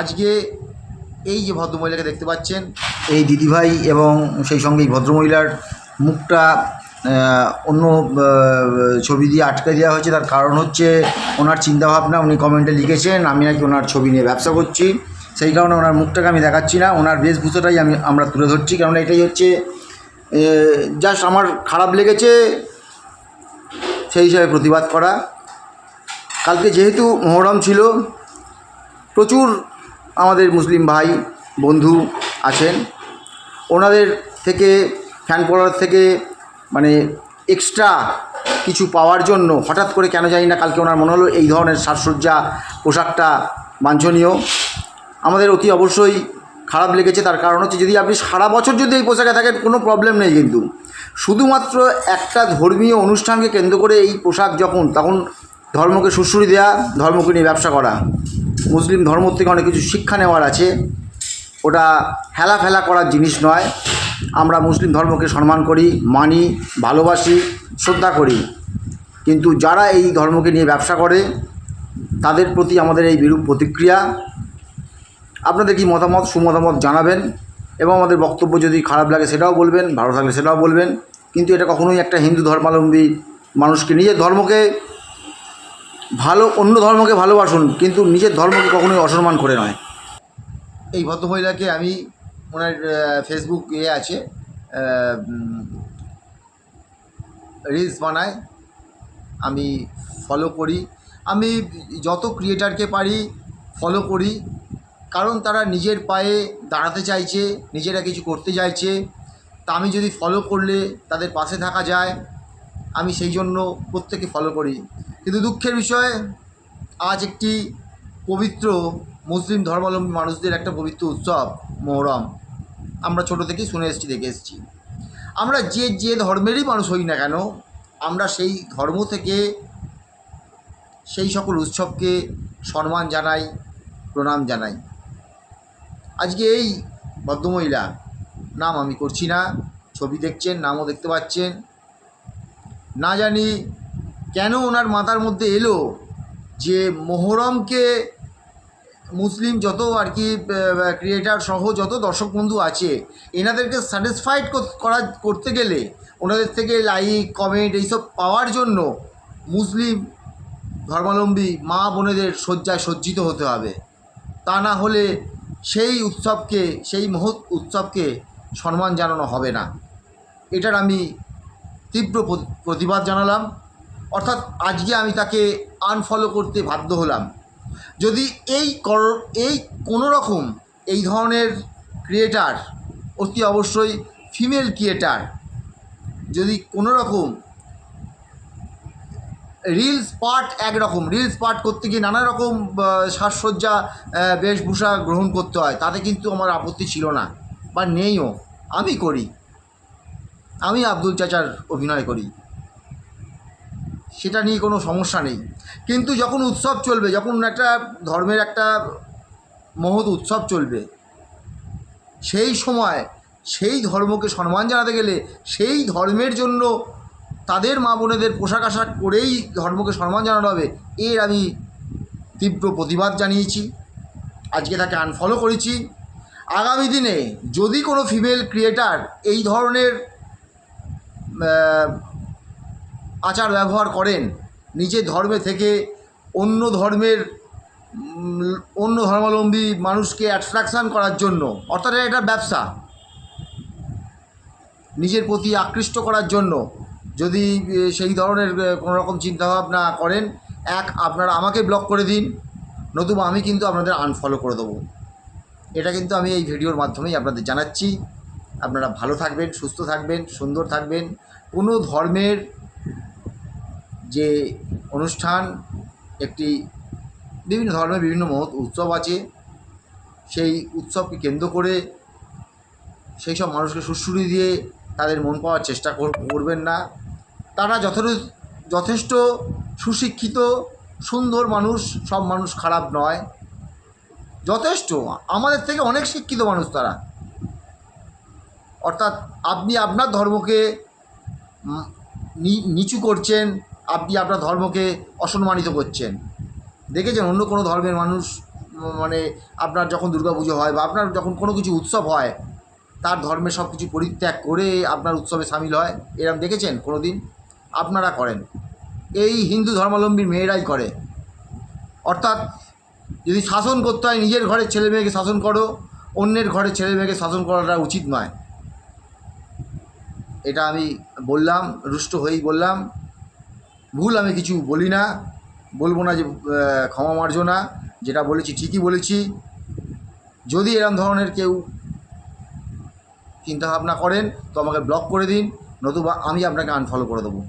আজকে এই যে ভদ্রমহিলাকে দেখতে পাচ্ছেন, এই দিদিভাই এবং সেই সঙ্গে এই ভদ্রমহিলার মুখটা অন্য ছবি দিয়ে আটকে দেওয়া হয়েছে। তার কারণ হচ্ছে ওনার চিন্তাভাবনা, উনি কমেন্টে লিখেছেন, আমি নাকি ওনার ছবি নিয়ে ব্যবসা করছি। সেই কারণে ওনার মুখটাকে আমি দেখাচ্ছি না, ওনার বেশভূষাটাই আমি, আমরা তুলে ধরছি। কারণ এটাই হচ্ছে জাস্ট আমার খারাপ লেগেছে, সেই হিসাবে প্রতিবাদ করা। কালকে যেহেতু মহরম ছিল, প্রচুর আমাদের মুসলিম ভাই, বন্ধু আছেন। ওনাদের থেকে ফ্যান পড়ার থেকে মানে এক্সট্রা কিছু পাওয়ার জন্য হঠাৎ করে কেন জানি না কালকে ওনার মনে হলো এই ধরনের সাজসজ্জা পোশাকটা বাঞ্ছনীয়। আমাদের অতি অবশ্যই খারাপ লেগেছে তার কারণ হচ্ছে যদি আপনি সারা বছর যদি এই পোশাকে থাকেন কোনো প্রবলেম নেই কিন্তু। শুধুমাত্র একটা ধর্মীয় অনুষ্ঠানকে কেন্দ্র করে এই পোশাক যখন, তখন ধর্মকে সুশ্রুতি দেওয়া ধর্মকে নিয়ে ব্যবসা করা। মুসলিম ধর্ম থেকে অনেক কিছু শিক্ষা নেওয়ার আছে। ওটা হেলা ফেলা করার জিনিস নয়। আমরা মুসলিম ধর্মকে সম্মান করি, মানি, ভালোবাসি, শ্রদ্ধা করি। কিন্তু যারা এই ধর্মকে নিয়ে ব্যবসা করে, তাদের প্রতি আমাদের এই বিরূপ প্রতিক্রিয়া। আপনাদের কি মতামত, সুমতামত জানাবেন এবং আমাদের বক্তব্য যদি খারাপ লাগে সেটাও বলবেন, ভালো থাকলে সেটাও বলবেন। কিন্তু এটা কখনোই একটা হিন্দু ধর্মাবলম্বী মানুষকে, নিজের ধর্মকে ভালো, অন্য ধর্মকে ভালোবাসুন, কিন্তু নিজের ধর্মকে কখনোই অসম্মান করে নয়। এই ভদ্রমহিলাকে আমি ওনার ফেসবুক ইয়ে আছে রিলস বানায় আমি ফলো করি। আমি যত ক্রিয়েটারকে পারি ফলো করি, কারণ তারা নিজের পায়ে দাঁড়াতে চাইছে, নিজেরা কিছু করতে চাইছে। তা আমি যদি ফলো করলে তাদের পাশে থাকা যায়, আমি সেই জন্য প্রত্যেকে ফলো করি। কিন্তু দুঃখের বিষয়, আজ একটি পবিত্র মুসলিম ধর্মাবলম্বী মানুষদের একটা পবিত্র উৎসব, মোহরম। আমরা ছোটো থেকেই শুনে এসেছি, দেখে এসেছি। আমরা যে যে ধর্মেরই মানুষ হই না কেন, আমরা সেই ধর্ম থেকে সেই সকল উৎসবকে সম্মান জানাই, প্রণাম জানাই। আজকে এই ভদ্রমহিলা, নাম আমি করছি না, ছবি দেখছেন, নামও দেখতে পাচ্ছেন। না জানি কেন ওনার মাথার মধ্যে এলো যে মোহরমকে মুসলিম যত আর কি ক্রিয়েটার সহ যত দর্শক বন্ধু আছে, এনাদেরকে স্যাটিসফাইড করা করতে গেলে ওনাদের থেকে লাইক কমেন্ট এইসব পাওয়ার জন্য মুসলিম ধর্মাবলম্বী মা বোনেদের শয্যায় সজ্জিত হতে হবে। তা না হলে সেই উৎসবকে, সেই মহৎ উৎসবকে সম্মান জানানো হবে না। এটার আমি তীব্র প্রতিবাদ জানালাম। অর্থাৎ আজকে আমি তাকে আনফলো করতে বাধ্য হলাম। যদি এই কর, এই কোনো রকম এই ধরনের ক্রিয়েটার অতি অবশ্যই ফিমেল ক্রিয়েটার যদি কোনো রকম রিলস পার্ট একরকম রিলস পার্ট করতে গিয়ে নানা রকম সাজসজ্জা বেশভূষা গ্রহণ করতে হয়, তাতে কিন্তু আমার আপত্তি ছিল না। বা নেইও, আমি করি। আমি আব্দুল চাচার অভিনয় করি। সেটা নিয়ে কোনো সমস্যা নেই। কিন্তু যখন উৎসব চলবে, যখন একটা ধর্মের একটা মহৎ উৎসব চলবে, সেই সময় সেই ধর্মকে সম্মান জানাতে গেলে সেই ধর্মের জন্য তাদের মা বোনেদের পোশাক আশাক করেই ধর্মকে সম্মান জানানো হবে, এর আমি তীব্র প্রতিবাদ জানিয়েছি। আজকে তাকে আনফলো করেছি। আগামী দিনে যদি কোনো ফিমেল ক্রিয়েটার এই ধরনের আচার ব্যবহার করেন নিজের ধর্মে থেকে অন্য ধর্মের, অন্য ধর্মাবলম্বী মানুষকে অ্যাট্রাকশান করার জন্য, অর্থাৎ এটা ব্যবসা। নিজের প্রতি আকৃষ্ট করার জন্য, যদি সেই ধরনের কোনো রকম চিন্তাভাবনা করেন, এক, আপনারা আমাকে ব্লক করে দিন, নতুবা আমি কিন্তু আপনাদের আনফলো করে দেবো। এটা কিন্তু আমি এই ভিডিওর মাধ্যমেই আপনাদের জানাচ্ছি। আপনারা ভালো থাকবেন, সুস্থ থাকবেন, সুন্দর থাকবেন। কোনো ধর্মের যে অনুষ্ঠান, একটি বিভিন্ন ধর্মের বিভিন্ন মহৎ উৎসব আছে, সেই উৎসবকে কেন্দ্র করে সেই সব মানুষকে সুশ্রুতি দিয়ে তাদের মন পাওয়ার চেষ্টা কর- করবেন না। তারা যথেষ্ট যথেষ্ট সুশিক্ষিত, সুন্দর মানুষ, সব মানুষ খারাপ নয়। যথেষ্ট, আমাদের থেকে অনেক শিক্ষিত মানুষ তারা। অর্থাৎ আপনি আপনার ধর্মকে নিচু করছেন আপনি আপনার ধর্মকে অসম্মানিত করছেন। দেখেছেন অন্য কোনো ধর্মের মানুষ মানে আপনার যখন দুর্গাপুজো হয় বা আপনার যখন কোনো কিছু উৎসব হয়, তার ধর্মের সব কিছু পরিত্যাগ করে আপনার উৎসবে সামিল হয়? এরম দেখেছেন কোনো দিন আপনারা করেন। এই হিন্দু ধর্মাবলম্বীর মেয়েরাই করে। অর্থাৎ যদি শাসন করতে হয় নিজের ঘরের ছেলে মেয়েকে শাসন করো, অন্যের ঘরের ছেলে মেয়েকে শাসন করাটা উচিত নয়। এটা আমি বললাম, রুষ্ট হয়েই বললাম। ভুল আমি কিছু বলি না, বলব না যে ক্ষমা মার্জনা যেটা বলেছি ঠিকই বলেছি। যদি এরম ধরনের কেউ চিন্তাভাবনা করেন, তো আমাকে ব্লক করে দিন, নতুবা আমি আপনাকে আনফলো করে দেবো।